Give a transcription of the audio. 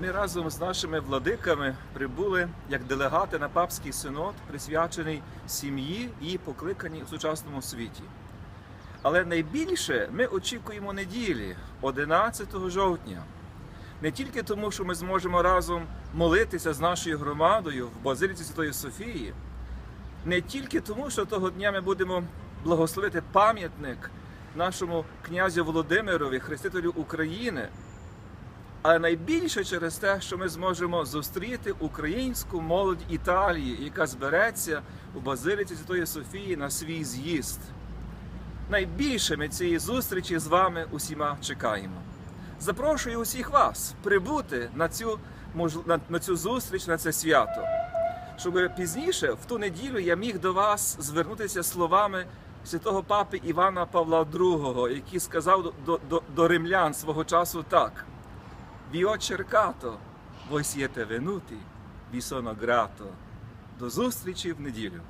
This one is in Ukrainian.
Ми разом з нашими владиками прибули як делегати на папський синод, присвячений сім'ї і покликанні у сучасному світі. Але найбільше ми очікуємо неділі 11 жовтня. Не тільки тому, що ми зможемо разом молитися з нашою громадою в Базиліці Святої Софії, не тільки тому, що того дня ми будемо благословити пам'ятник нашому князю Володимирові, хрестителю України, але найбільше через те, що ми зможемо зустріти українську молодь Італії, яка збереться у Базиліці Святої Софії на свій з'їзд. Найбільше ми цієї зустрічі з вами усіма чекаємо. Запрошую усіх вас прибути на цю, на, цю зустріч, на це свято, щоб пізніше, в ту неділю, я міг до вас звернутися словами святого папи Івана Павла II, який сказав до, до, до римлян свого часу так: Віо черкато, voi siete venuti, vi sono grato. До зустрічі в неділю.